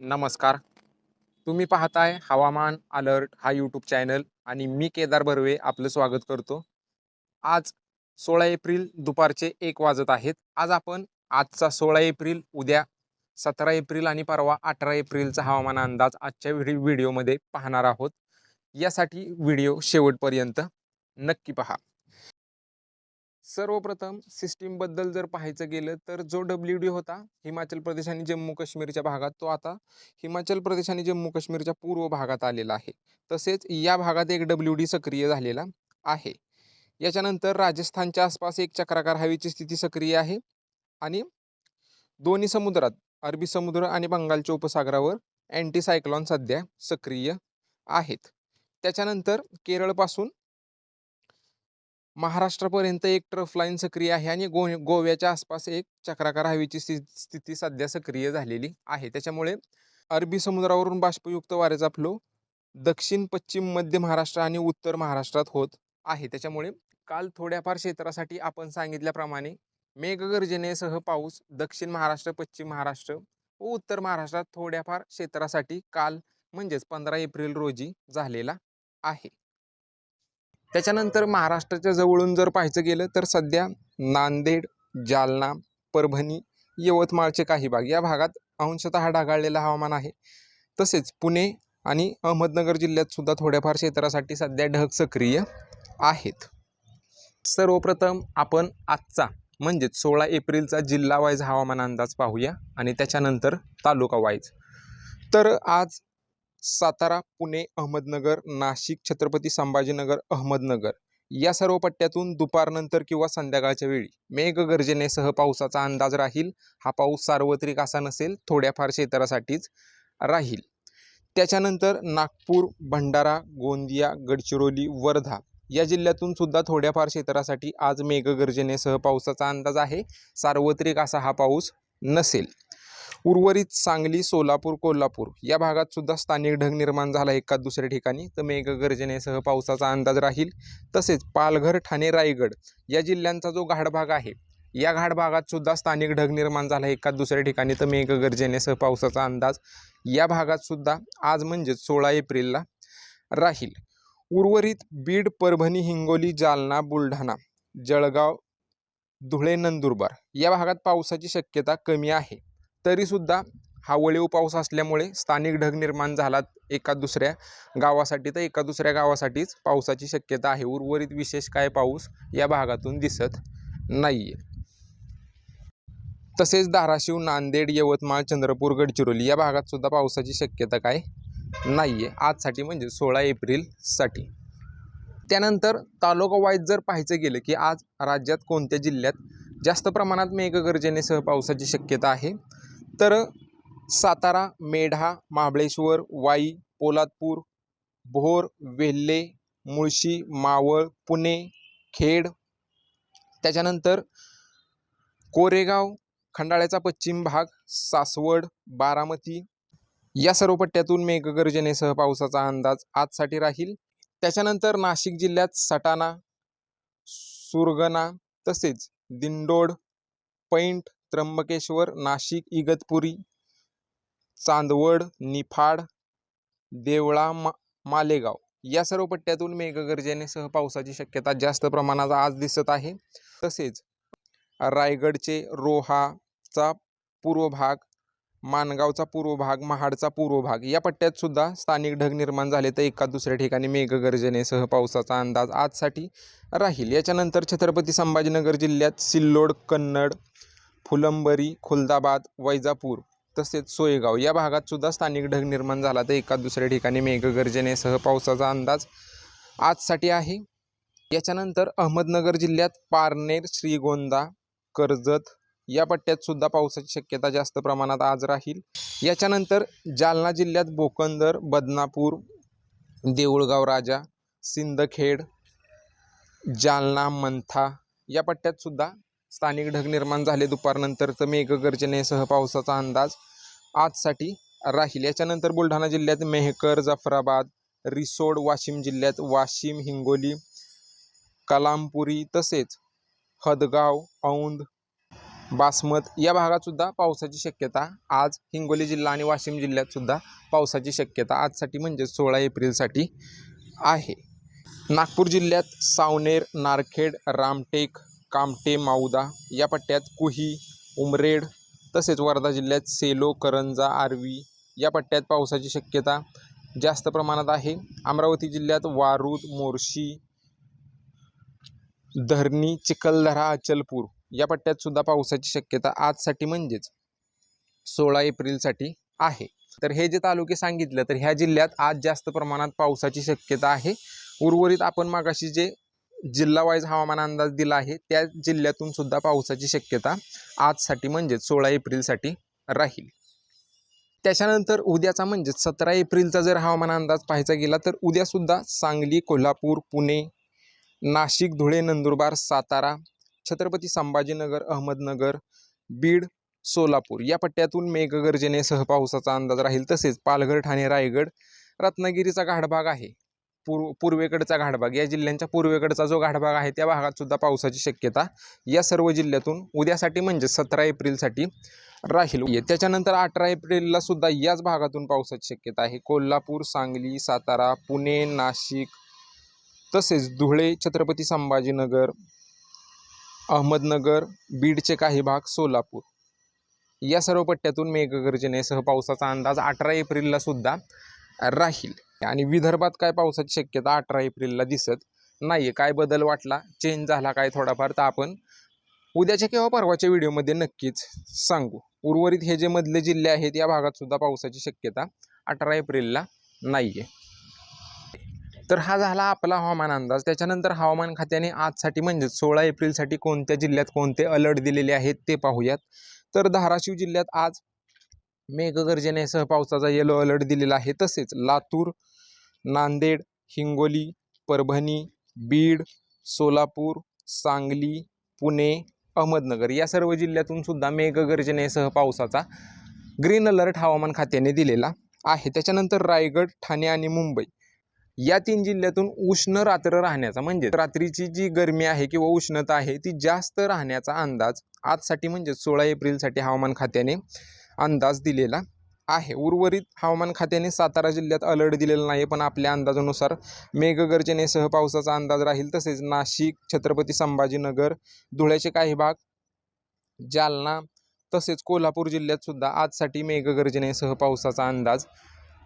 नमस्कार. तुम्ही पाहताय हवामान अलर्ट हा यूट्यूब चॅनल आणि मी केदार बर्वे आपलं स्वागत करतो. आज सोळा एप्रिल दुपारचे एक वाजत आहेत. आज आपण आजचा सोळा एप्रिल उद्या सतरा एप्रिल आणि परवा अठरा एप्रिलचा हवामान अंदाज आजच्या व्हिडिओमध्ये पाहणार आहोत. यासाठी व्हिडिओ शेवटपर्यंत नक्की पहा. सर्वप्रथम सिस्टीमबद्दल जर पाहायचं गेलं तर जो डब्ल्यू डी होता हिमाचल प्रदेश आणि जम्मू काश्मीरच्या भागात तो आता हिमाचल प्रदेश आणि जम्मू काश्मीरच्या पूर्व भागात आलेला आहे. तसेच या भागात एक डब्ल्यू डी सक्रिय झालेला आहे. याच्यानंतर राजस्थानच्या आसपास एक चक्राकार हवेची स्थिती सक्रिय आहे आणि दोन्ही समुद्रात अरबी समुद्र आणि बंगालच्या उपसागरावर अँटी सायक्लॉन सध्या सक्रिय आहेत. त्याच्यानंतर केरळपासून महाराष्ट्रापर्यंत एक ट्रफ लाईन सक्रिय आहे आणि गो गोव्याच्या आसपास एक चक्राकार हवेची स्थि स्थिती सध्या सक्रिय झालेली आहे. त्याच्यामुळे अरबी समुद्रावरून बाष्पयुक्त वाऱ्याचा फ्लो दक्षिण पश्चिम मध्य महाराष्ट्र आणि उत्तर महाराष्ट्रात होत आहे. त्याच्यामुळे काल थोड्याफार क्षेत्रासाठी आपण सांगितल्याप्रमाणे मेघगर्जनेसह पाऊस दक्षिण महाराष्ट्र पश्चिम महाराष्ट्र व उत्तर महाराष्ट्रात थोड्याफार क्षेत्रासाठी काल म्हणजेच पंधरा एप्रिल रोजी झालेला आहे. त्याच्यानंतर महाराष्ट्राच्या जवळून जर पाहायचं गेलं तर सध्या नांदेड जालना परभणी यवतमाळचे काही भाग या भागात अंशतः ढगाळलेलं हवामान आहे. तसेच पुणे आणि अहमदनगर जिल्ह्यातसुद्धा थोड्याफार क्षेत्रासाठी सध्या ढग सक्रिय आहेत. सर्वप्रथम आपण आजचा म्हणजेच सोळा एप्रिलचा जिल्हा वाईज हवामान अंदाज पाहूया आणि त्याच्यानंतर तालुका वाईज. तर आज सातारा पुणे अहमदनगर नाशिक छत्रपती संभाजीनगर अहमदनगर. या सर्व पट्ट्यातून दुपारनंतर किंवा संध्याकाळच्या वेळी मेघगर्जनेसह पावसाचा अंदाज राहील. हा पाऊस सार्वत्रिक असा नसेल थोड्याफार क्षेत्रासाठीच राहील. त्याच्यानंतर नागपूर भंडारा गोंदिया गडचिरोली वर्धा या जिल्ह्यातून सुद्धा थोड्याफार क्षेत्रासाठी आज मेघगर्जनेसह पावसाचा अंदाज आहे. सार्वत्रिक असा हा पाऊस नसेल. उर्वरित सांगली सोलापूर कोल्हापूर या भागात सुद्धा स्थानिक ढग निर्माण झाला एका दुसऱ्या ठिकाणी. तर मेघगर्जनेसह पावसाचा अंदाज राहील. तसेच पालघर ठाणे रायगड या जिल्ह्यांचा जो घाटभाग आहे या घाट भागात सुद्धा स्थानिक ढग निर्माण झाला एका दुसऱ्या ठिकाणी. तर मेघगर्जनेसह पावसाचा अंदाज या भागात सुद्धा आज म्हणजेच सोळा एप्रिलला राहील. उर्वरित बीड परभणी हिंगोली जालना बुलढाणा जळगाव धुळे नंदुरबार या भागात पावसाची शक्यता कमी आहे. तरीसुद्धा हा वळीव पाऊस असल्यामुळे स्थानिक ढग निर्माण झाला एका दुसऱ्या गावासाठी. तर एका दुसऱ्या गावासाठीच पावसाची शक्यता आहे. उर्वरित विशेष काय पाऊस या भागातून दिसत नाही आहे तसेच धाराशिव नांदेड यवतमाळ चंद्रपूर गडचिरोली या भागात सुद्धा पावसाची शक्यता काय नाही आहे आजसाठी म्हणजे सोळा एप्रिलसाठी त्यानंतर तालुका वाईज जर पाहायचं गेलं की आज राज्यात कोणत्या जिल्ह्यात जास्त प्रमाणात मेघगर्जनेसह पावसाची शक्यता आहे? तर सातारा मेढा महाबळेश्वर वाई पोलादपूर भोर वेल्हे मुळशी मावळ पुणे खेड. त्याच्यानंतर कोरेगाव खंडाळ्याचा पश्चिम भाग सासवड बारामती. या सर्व पट्ट्यातून मेघगर्जनेसह पावसाचा अंदाज आजसाठी राहील. त्याच्यानंतर नाशिक जिल्ह्यात सटाणा सुरगणा तसेच दिंडोड पैंट त्र्यंबकेश्वर नाशिक इगतपुरी चांदवड निफाड देवळा मा मालेगाव या सर्व पट्ट्यातून मेघगर्जनेसह पावसाची शक्यता जास्त प्रमाणात आज दिसत आहे. तसेच रायगडचे रोहाचा पूर्व भाग माणगावचा पूर्व भाग महाडचा पूर्व भाग या पट्ट्यात सुद्धा स्थानिक ढग निर्माण झाले तर एका दुसऱ्या ठिकाणी मेघगर्जनेसह पावसाचा अंदाज आजसाठी राहील. याच्यानंतर छत्रपती संभाजीनगर जिल्ह्यात सिल्लोड कन्नड फुलंबरी खुलदाबाद वैजापूर तसेच सोयगाव या भागात सुद्धा स्थानिक ढग निर्माण झाला तर एका दुसऱ्या ठिकाणी मेघगर्जनेसह पावसाचा अंदाज आजसाठी आहे. याच्यानंतर अहमदनगर जिल्ह्यात पारनेर श्रीगोंदा कर्जत या पट्ट्यात सुद्धा पावसाची शक्यता जास्त प्रमाणात आज राहील. याच्यानंतर जालना जिल्ह्यात बोकंदर बदनापूर देऊळगाव राजा सिंदखेड जालना मंथा या पट्ट्यात सुद्धा स्थानिक ढग निर्माण झाले दुपारनंतर तर मेघगर्जनेसह पावसाचा अंदाज आजसाठी राहील. याच्यानंतर बुलढाणा जिल्ह्यात मेहकर जाफराबाद रिसोड वाशिम जिल्ह्यात वाशिम हिंगोली कलामपुरी तसेच हदगाव औंध बासमत या भागातसुद्धा पावसाची शक्यता आज हिंगोली जिल्हा आणि वाशिम जिल्ह्यातसुद्धा पावसाची शक्यता आजसाठी म्हणजे सोळा एप्रिलसाठी आहे. नागपूर जिल्ह्यात सावनेर नारखेड रामटेक कामटे माऊदा या पट्ट्यात कुही उमरेड तसेच वर्धा जिल्ह्यात सेलो करंजा आर्वी या पट्ट्यात पावसाची शक्यता जास्त प्रमाणात आहे. अमरावती जिल्ह्यात वारूद मोर्शी धरणी चिखलदरा अचलपूर या पट्ट्यात सुद्धा पावसाची शक्यता आजसाठी म्हणजेच सोळा एप्रिलसाठी आहे. तर हे जे तालुके सांगितलं तर ह्या जिल्ह्यात आज जास्त प्रमाणात पावसाची शक्यता आहे. उर्वरित आपण मागाशी जे जिल्हा वाईज हवामान अंदाज दिला आहे त्या जिल्ह्यातून सुद्धा पावसाची शक्यता आजसाठी म्हणजेच सोळा एप्रिलसाठी राहील. त्याच्यानंतर उद्याचा म्हणजेच सतरा एप्रिलचा जर हवामान अंदाज पाहायचा गेला तर उद्यासुद्धा सांगली कोल्हापूर पुणे नाशिक धुळे नंदुरबार सातारा छत्रपती संभाजीनगर अहमदनगर बीड सोलापूर या पट्ट्यातून मेघगर्जनेसह पावसाचा अंदाज राहील. तसेच पालघर ठाणे रायगड रत्नागिरीचा घाटभाग आहे. पूर्व पूर्वेकडचा घाटभाग या जिल्ह्यांच्या पूर्वेकडचा जो घाटभाग आहे त्या भागात सुद्धा पावसाची शक्यता या सर्व जिल्ह्यातून उद्यासाठी म्हणजे सतरा एप्रिलसाठी राहील. ये- त्याच्यानंतर अठरा एप्रिलला सुद्धा याच भागातून पावसाची शक्यता आहे. कोल्हापूर सांगली सातारा पुणे नाशिक तसेच धुळे छत्रपती संभाजीनगर अहमदनगर बीडचे काही भाग सोलापूर. या सर्व पट्ट्यातून मेघगर्जनेसह पावसाचा अंदाज अठरा एप्रिलला सुद्धा राहील. आणि विदर्भात काय पावसाची शक्यता अठरा एप्रिलला दिसत नाही काय बदल वाटला? चेंज झाला काय थोडाफार? तर आपण उद्याच्या किंवा परवाच्या व्हिडिओमध्ये नक्कीच सांगू. उर्वरित हे जे मधले जिल्हे आहेत या भागात सुद्धा पावसाची शक्यता अठरा एप्रिलला नाही आहे तर हा झाला आपला हवामान अंदाज. त्याच्यानंतर हवामान खात्याने आजसाठी म्हणजेच सोळा एप्रिलसाठी कोणत्या जिल्ह्यात कोणते अलर्ट दिलेले आहेत ते पाहूयात. तर धाराशिव जिल्ह्यात आज मेघगर्जनेसह पावसाचा येलो अलर्ट दिलेला आहे. तसेच लातूर नांदेड हिंगोली परभणी बीड सोलापूर सांगली पुणे अहमदनगर या सर्व जिल्ह्यातून सुद्धा मेघगर्जनेसह पावसाचा ग्रीन अलर्ट हवामान खात्याने दिलेला आहे. त्याच्यानंतर रायगड ठाणे आणि मुंबई या तीन जिल्ह्यातून उष्ण रात्र राहण्याचा म्हणजे रात्रीची जी गरमी आहे किंवा उष्णता आहे ती जास्त राहण्याचा अंदाज आजसाठी म्हणजे सोळा एप्रिलसाठी हवामान खात्याने अंदाज दिलेला आहे. उर्वरित हवामान खात्याने सातारा जिल्ह्यात अलर्ट दिलेला नाही पण आपल्या अंदाजानुसार मेघगर्जनेसह पावसाचा अंदाज राहील तसेच नाशिक छत्रपती संभाजीनगर धुळ्याचे काही भाग जालना तसेच कोल्हापूर जिल्ह्यात सुद्धा आजसाठी मेघगर्जनेसह पावसाचा अंदाज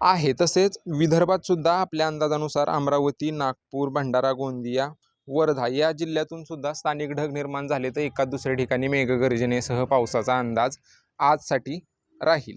आहे. तसेच विदर्भात सुद्धा आपल्या अंदाजानुसार अमरावती नागपूर भंडारा गोंदिया वर्धा या जिल्ह्यातून सुद्धा स्थानिक ढग निर्माण झाले तर एका दुसऱ्या ठिकाणी मेघगर्जनेसह पावसाचा अंदाज आजसाठी राहील.